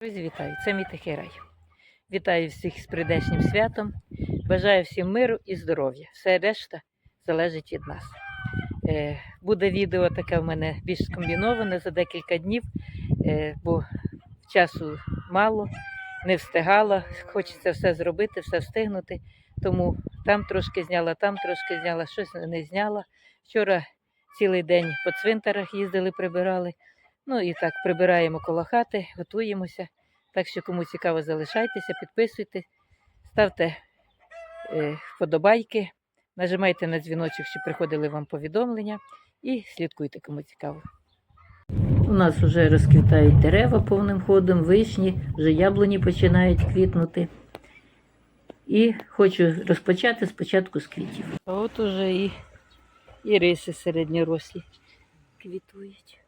Друзі, вітаю! Це мій тихий рай. Вітаю всіх з прийдешнім святом. Бажаю всім миру і здоров'я. Все решта залежить від нас. Е, буде відео таке в мене більш скомбіноване за декілька днів, е, бо часу мало, не встигала. Хочеться все зробити, все встигнути. Тому там трошки зняла, там трошки зняла, щось не зняла. Вчора цілий день по цвинтарах їздили, прибирали. Ну і так, прибираємо коло хати, готуємося. Так що, кому цікаво, залишайтеся, підписуйтесь, ставте е, вподобайки, нажимайте на дзвіночок, щоб приходили вам повідомлення, і слідкуйте, кому цікаво. У нас вже розквітають дерева повним ходом, вишні, вже яблуні починають квітнути. І хочу розпочати спочатку з квітів. А от уже і, і риси середньорослі квітують.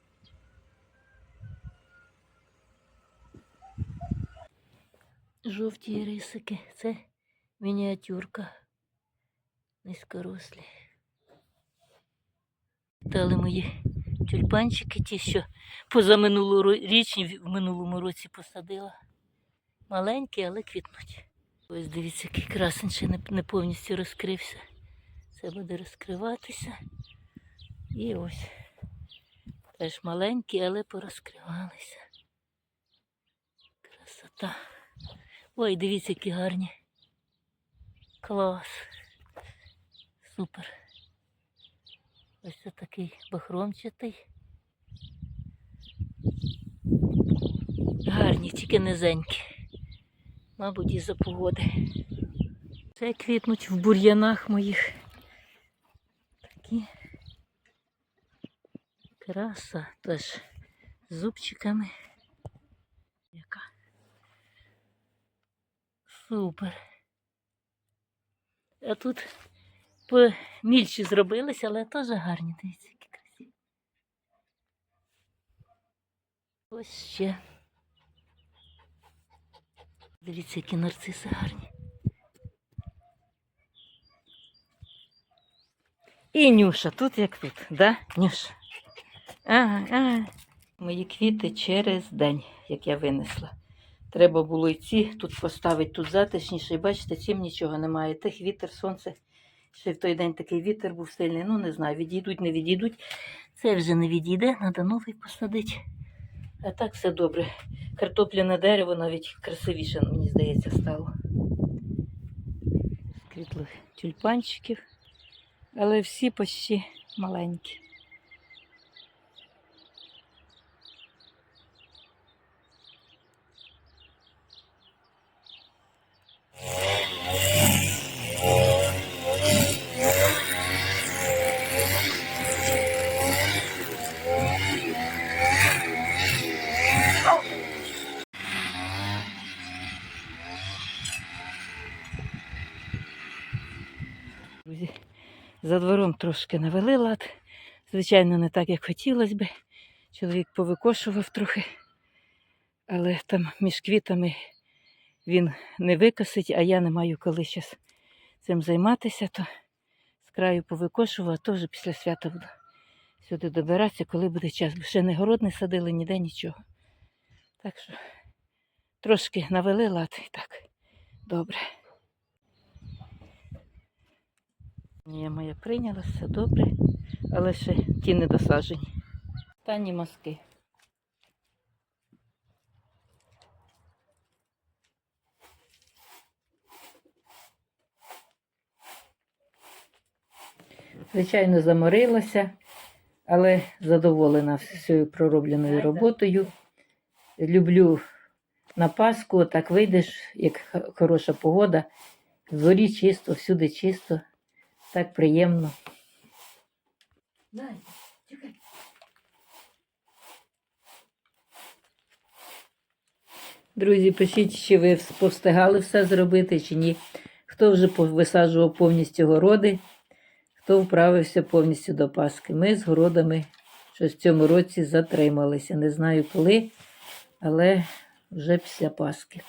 Жовті рисики. Це мініатюрка. Низькорослі. Дали мої тюльпанчики, ті, що позаминулорічні в минулому році посадила. Маленькі, але квітнуть. Ось дивіться, який красень ще не, повністю розкрився. Це буде розкриватися. І ось. Теж маленькі, але порозкривалися. Красота. Ой, дивіться, які гарні. Клас. Супер. Ось це такий бахромчатий. Гарні, тільки низенькі. Мабуть, із-за погоди. Це квітнуть в бур'янах моїх. Такі. Краса теж з зубчиками. Супер. А тут помільші зробилися, але теж гарні. Дивіться, які красиві. Ось ще. Дивіться, які нарциси гарні. І Нюша, тут як тут, да, Нюша? Ага, ага. Мої квіти через день, як я винесла. Треба було й ці тут поставити, тут затишніше. І бачите, цим нічого немає. Тих вітер, сонце. Ще в той день такий вітер був сильний. Ну, не знаю, відійдуть, не відійдуть. Це вже не відійде, треба новий посадити. А так все добре. Картопляне дерево навіть красивіше, мені здається, стало. Скрітлих тюльпанчиків. Але всі почти маленькі. За двором трошки навели лад. Звичайно, не так, як хотілося би. Чоловік повикошував трохи, але там між квітами він не викосить, а я не маю коли зараз цим займатися, то з краю повикошував, а то вже після свята буду сюди добиратися, коли буде час. Бо ще не город не садили, ніде нічого. Так що трошки навели лад і так. Добре. Ні, моя прийняла, все добре, але ще ті не досаджені. Останні мазки. Звичайно, заморилася, але задоволена всією проробленою роботою. Люблю на Пасху, так вийдеш, як хороша погода. В дворі чисто, всюди чисто. Так приємно. Друзі, пишіть, чи ви повстигали все зробити, чи ні. Хто вже висаджував повністю городи, хто вправився повністю до Пасхи. Ми з городами щось в цьому році затрималися. Не знаю коли, але вже після Пасхи.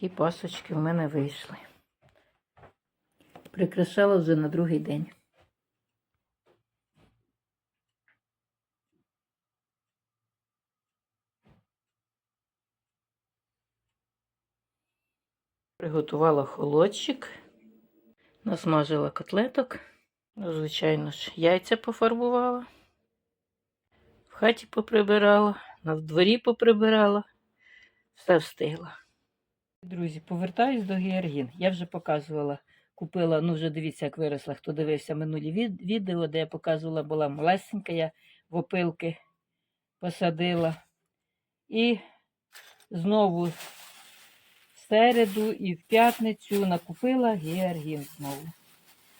Такі пасочки в мене вийшли. Прикрашала вже на другий день. Приготувала холодчик, насмажила котлеток. Ну, звичайно ж, яйця пофарбувала. В хаті поприбирала, на дворі поприбирала. Все встигла. Друзі, повертаюсь до георгін. Я вже показувала, купила, ну вже дивіться, як виросла, хто дивився минулі від- відео, де я показувала, була малесенька, я в опилки посадила. І знову в середу і в п'ятницю накупила георгін знову.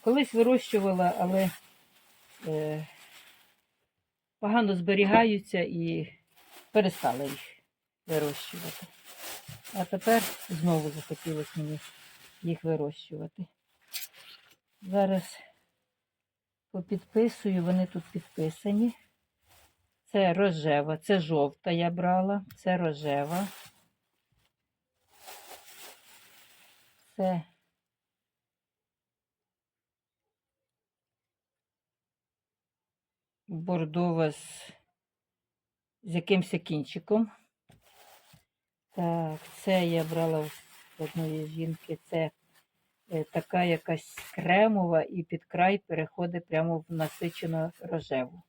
Колись вирощувала, але е, погано зберігаються і перестала їх вирощувати. А тепер знову захотілося мені їх вирощувати. Зараз попідписую, вони тут підписані. Це рожева, це жовта я брала, це рожева. Це бордова з, з якимось кінчиком. Так, це я брала в одної жінки. Це е, така якась кремова і під край переходить прямо в насичену рожеву.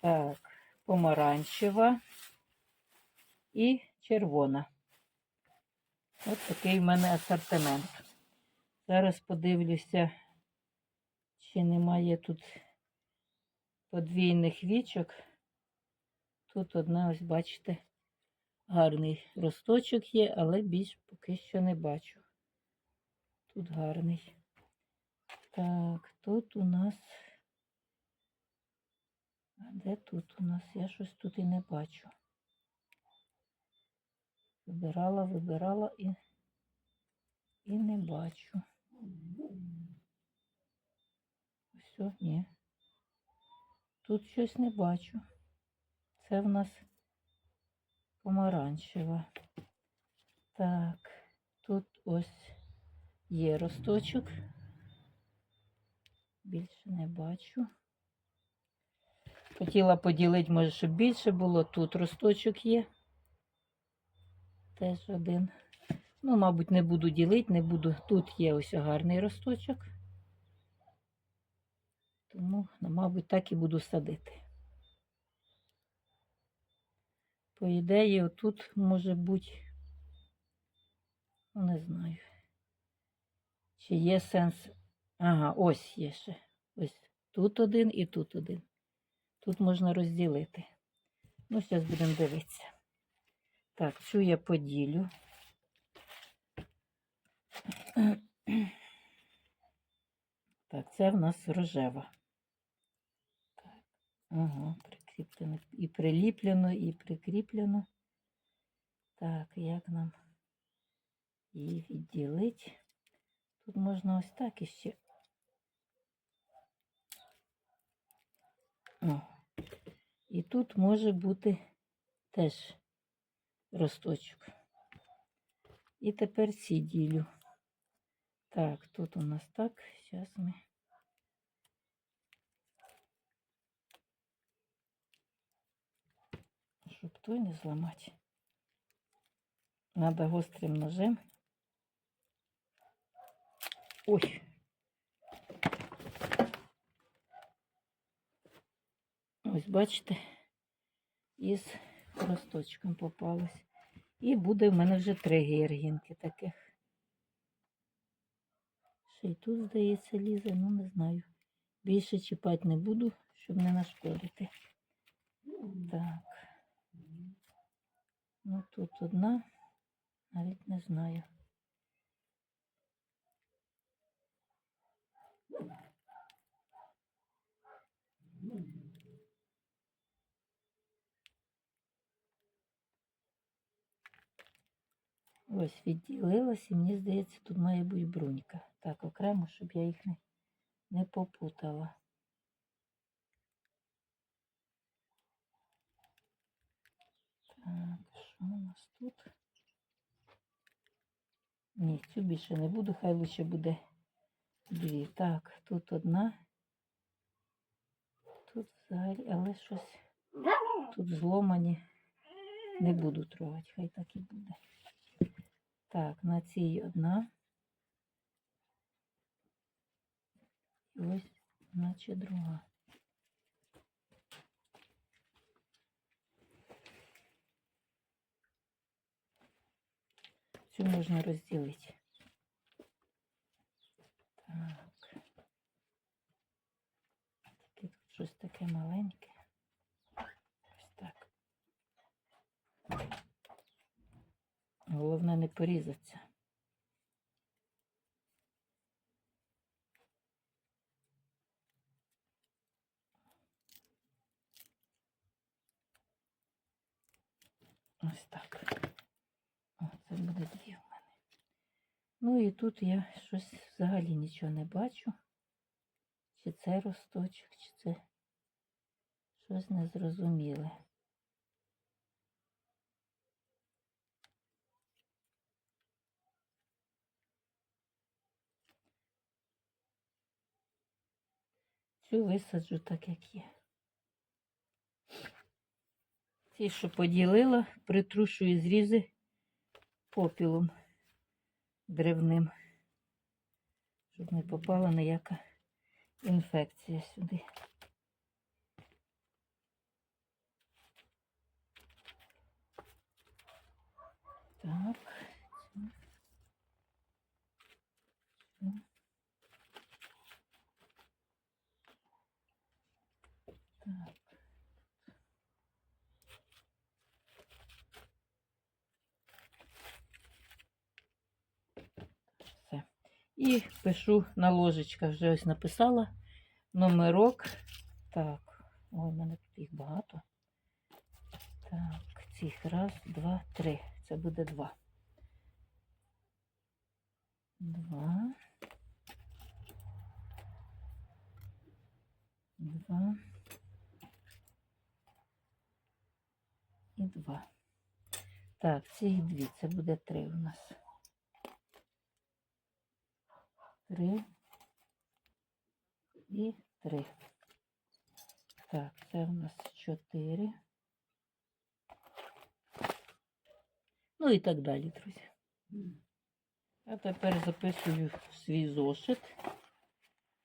Так, помаранчева і червона. Ось такий в мене асортимент. Зараз подивлюся, чи немає тут подвійних вічок. Тут одна, ось бачите, гарний росточок є, але більш поки що не бачу. Тут гарний. Так, тут у нас. А де тут у нас? Я щось тут і не бачу. Вибирала, вибирала і, і не бачу. Все, ні. Тут щось не бачу. Це в нас помаранчева. Так, тут ось є росточок. Більше не бачу. Хотіла поділити, може, щоб більше було. Тут росточок є. Теж один. Ну, мабуть, не буду ділити, не буду. Тут є ось гарний росточок. Тому, ну, мабуть, так і буду садити. По ідеї, отут може бути, не знаю, чи є сенс. Ага, ось є ще. Ось тут один і тут один. Тут можна розділити. Ну, зараз будемо дивитися. Так, цю я поділю. Так, це в нас рожева. Так, ага, прикріплено. І приліплено, і прикріплено. Так, як нам її відділити? Тут можна ось так іще. О. І тут може бути теж росточок. І тепер ці ділю. Так, тут у нас так. Зараз ми. Щоб той не зламати. Надо гострим ножем. Ой. Ось бачите, із росточком попалось. І буде в мене вже три георгінки таких. Ще й тут, здається, лізе, ну не знаю. Більше чіпати не буду, щоб не нашкодити. Так. Ну тут одна, навіть не знаю. Ось відділилась, і мені здається, тут має бути брунька. Так, окремо, щоб я їх не, не попутала. Так, що у нас тут? Ні, цю більше не буду, хай лучше буде дві. Так, тут одна. Тут взагалі, але щось тут зломані. Не буду трогати, хай так і буде. Так, на цій одна. І ось, наче друга. Цю можна розділити. Так. Тільки тут щось таке маленьке. Ось так. Головне не порізатися. Ось так. Це буде дві в мене. Ну і тут я щось взагалі нічого не бачу. Чи це росточок, чи це щось незрозуміле. Цю висаджу так, як є. Ті, що поділила, притрушую зрізи попілом древним, щоб не попала ніяка інфекція сюди. Так. цю. Цю. Так. Все. І пишу на ложечках, вже ось написала номерок. Так, ой, в мене тут їх багато. Так, цих раз, два, три. Це буде два. Два. Два. І два. Так, цих дві. Це буде три у нас. Три. І три. Так, це у нас чотири. Ну і так далі, друзі. А тепер записую свій зошит,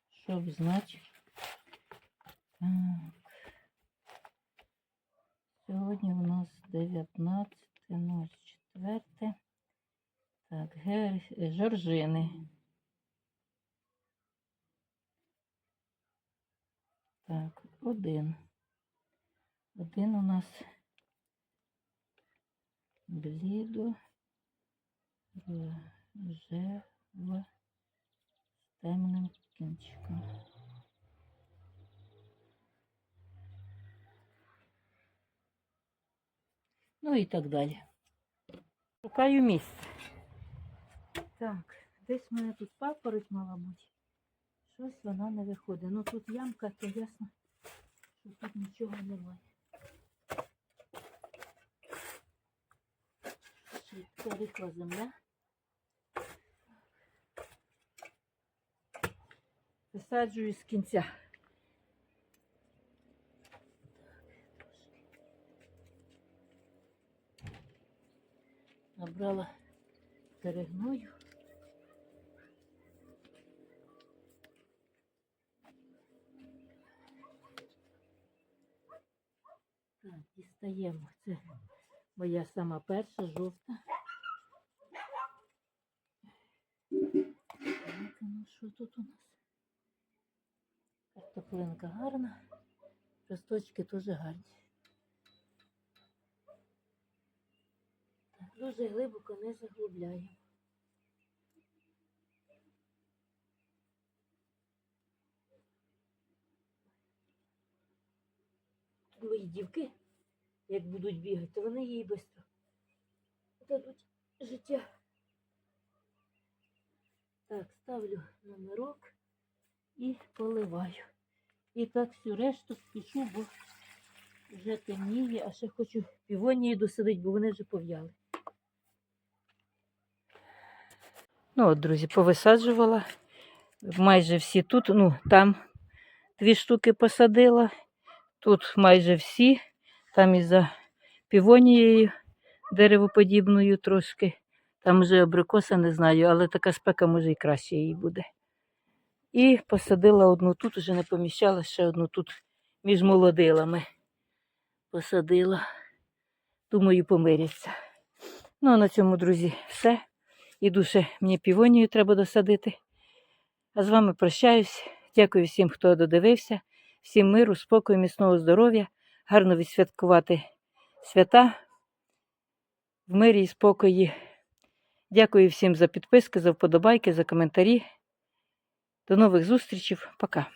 щоб знати. Так. Сьогодні у нас 19.04. Так, жоржини. Так, один. Один у нас блідо рожева з темним кінчиком. Ну і так далі. Шукаю місце. Так, десь в мене тут папороть мала бути. Щось вона не виходить. Ну тут ямка, то ясно, що тут нічого немає. Це рихла земля. Висаджую з кінця. Набрала перегною. Так, дістаємо. Це моя сама перша жовта. Так, ну що тут у нас? Картоплинка гарна. Росточки теж гарні. Так, дуже глибоко не заглубляємо. Мої дівки, як будуть бігати, то вони їй швидко дадуть життя. Так, ставлю номерок і поливаю. І так всю решту спішу, бо вже темніє, а ще хочу півонії досадити, бо вони вже пов'яли. Ну, от, друзі, повисаджувала. Майже всі тут, ну, там дві штуки посадила. Тут майже всі. Там із-за півонією деревоподібною трошки. Там вже абрикоса не знаю, але така спека може і краще їй буде. І посадила одну тут, уже не поміщала, ще одну тут між молодилами. Посадила. Думаю, помиряться. Ну, а на цьому, друзі, все. Іду ще мені півонію треба досадити. А з вами прощаюсь. Дякую всім, хто додивився. Всім миру, спокою, міцного здоров'я. Гарно відсвяткувати свята в мирі і спокої. Дякую всім за підписки, за вподобайки, за коментарі. До нових зустрічей. Пока.